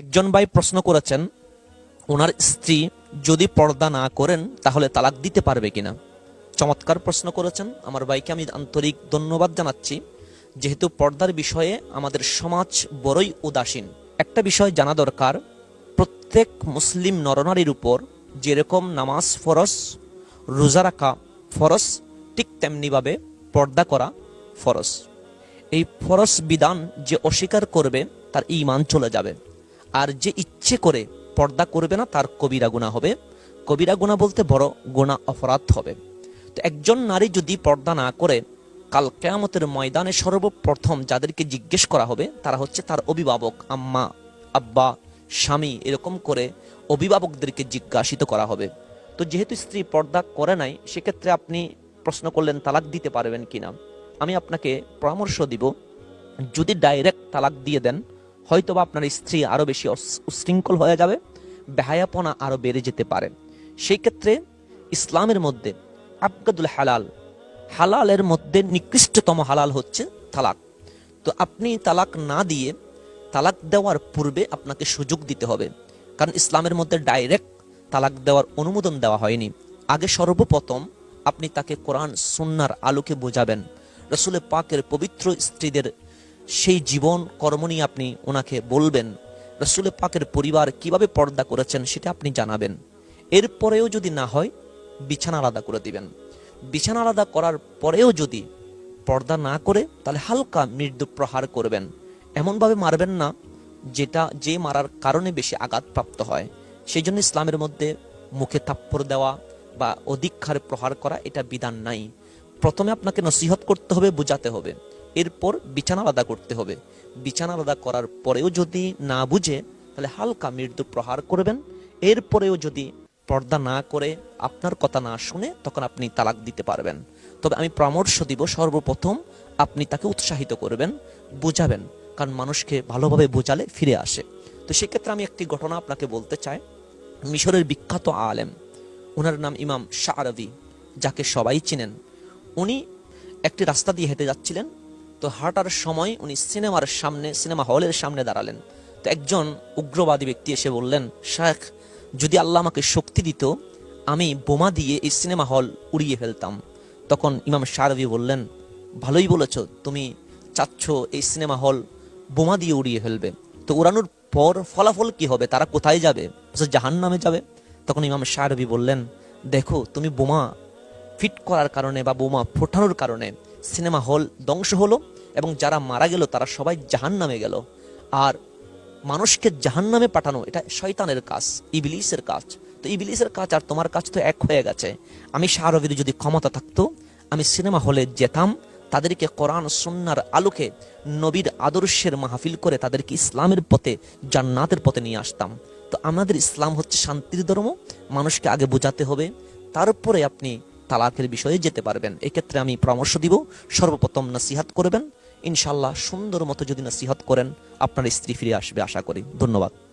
একজন ভাই প্রশ্ন করেছেন, ওনার স্ত্রী যদি পর্দা না করেন, তাহলে তালাক দিতে পারবে কিনা? চমৎকার প্রশ্ন করেছেন। আমার ভাইকে আমি আন্তরিক ধন্যবাদ জানাচ্ছি। যেহেতু পর্দার বিষয়ে আমাদের সমাজ বড়ই উদাসীন, একটা বিষয় জানা দরকার। প্রত্যেক মুসলিম নরনারীর উপর যেরকম নামাজ ফরস রোজা রাখা ফরস ঠিক তেমনিভাবে পর্দা করা ফরস এই ফরস বিধান যে অস্বীকার করবে, তার ইমান চলে যাবে। আর যে ইচ্ছে করে পর্দা করবে না, তার কবিরা গুণা হবে। কবিরা গুণা বলতে বড় গুণা অপরাধ হবে। তো একজন নারী যদি পর্দা না করে, কাল কেয়ামতের ময়দানে সর্বপ্রথম যাদেরকে জিজ্ঞেস করা হবে, তারা হচ্ছে তার অভিভাবক, আম্মা, আব্বা, স্বামী, এরকম করে অভিভাবকদেরকে জিজ্ঞাসিত করা হবে। তো যেহেতু স্ত্রী পর্দা করে নাই, সেক্ষেত্রে আপনি প্রশ্ন করলেন, তালাক দিতে পারবেন কিনা? আমি আপনাকে পরামর্শ দিব, যদি ডাইরেক্ট তালাক দিয়ে দেন হয়তোবা আপনার স্ত্রী আরও বেশি উশৃঙ্খল হয়ে যাবে, বেহায়াপনা আরও বেড়ে যেতে পারে। সেই ক্ষেত্রে ইসলামের মধ্যে আবগাদুল হালাল, হালালের মধ্যে নিকৃষ্টতম হালাল হচ্ছে তালাক। তো আপনি তালাক না দিয়ে তালাক দেওয়ার পূর্বে আপনাকে সুযোগ দিতে হবে। কারণ ইসলামের মধ্যে ডাইরেক্ট তালাক দেওয়ার অনুমোদন দেওয়া হয়নি। আগে সর্বপ্রথম আপনি তাকে কোরআন, সুন্নার আলোকে বোঝাবেন। রসুলের পাকের পবিত্র স্ত্রীদের সেই জীবন কর্ম নিয়ে আপনি ওনাকে বলবেন রসুলের পাকের পরিবার কীভাবে পর্দা করেছেন সেটা আপনি জানাবেন। এরপরেও যদি না হয়, বিছানা আলাদা করে দিবেন। বিছানা আলাদা করার পরেও যদি পর্দা না করে, তাহলে হালকা মৃদু প্রহার করবেন। এমনভাবে মারবেন না, যেটা যে মারার কারণে বেশি আঘাতপ্রাপ্ত হয়। সেই জন্য ইসলামের মধ্যে মুখে থাপ্পড় দেওয়া বা অধিক হারে প্রহার করা এটা বিধান নাই। প্রথমে আপনাকে নসিহত করতে হবে, বোঝাতে হবে। এরপর বিছানা আলাদা করতে হবে। বিছানা আলাদা করার পরেও যদি না বুঝে, তাহলে হালকা মৃদু প্রহার করবেন। এরপরেও যদি পর্দা না করে আপনার কথা না শুনে, তখন আপনি তালাক দিতে পারবেন। তবে আমি পরামর্শ দিব, সর্বপ্রথম আপনি তাকে উৎসাহিত করবেন, বোঝাবেন, কারণ মানুষকে ভালোভাবে বোঝালে ফিরে আসে। তো সেক্ষেত্রে আমি একটি ঘটনা আপনাকে বলতে চাই। মিশরের বিখ্যাত আলেম ওনার নাম ইমাম শাহরবি, যাকে সবাই চিনেন, উনি একটি রাস্তা দিয়ে হেঁটে যাচ্ছিলেন। তো হাঁটার সময় উনি সিনেমার সামনে, সিনেমা হলের সামনে দাঁড়ালেন। তো একজন উগ্রবাদী ব্যক্তি এসে বললেন শেখ যদি আল্লাহ আমাকে শক্তি দিত, আমি বোমা দিয়ে এই সিনেমা হল উড়িয়ে ফেলতাম। তখন ইমাম শারবি বললেন, ভালোই বলেছ, তুমি চাচ্ছ এই সিনেমা হল বোমা দিয়ে উড়িয়ে ফেলবে। তো উড়ানোর পর ফলাফল কি হবে? তারা কোথায় যাবে? জাহান নামে যাবে? তখন ইমাম শাহরবি বললেন, দেখো, তুমি বোমা ফিট করার কারণে বা বোমা ফোটানোর কারণে সিনেমা হল ধ্বংস হলো এবং যারা মারা গেল তারা সবাই জাহান নামে গেল। আর মানুষকে জাহান নামে পাঠানো, এটা শয়তানের কাজ, ইবলিসের কাজ। তো ইবলিসের কাজ আর তোমার কাজ তো এক হয়ে গেছে। আমি শাহরবির যদি ক্ষমতা থাকতো, আমি সিনেমা হলে যেতাম, তাদেরকে কোরআন সুন্নার আলোকে নবীর আদর্শের মাহফিল করে তাদেরকে ইসলামের পথে, জান্নাতের পথে নিয়ে আসতাম। তো আমাদের ইসলাম হচ্ছে শান্তির ধর্ম, মানুষকে আগে বোঝাতে হবে। তারপরে আপনি তালাকের বিষয়ে যেতে পারবেন। এক্ষেত্রে আমি পরামর্শ দিব, সর্বপ্রথম নসিহাত করবেন। ইনশাল্লাহ সুন্দর মতো যদি নসিহাত করেন, আপনার স্ত্রী ফিরে আসবে, আশা করি। ধন্যবাদ।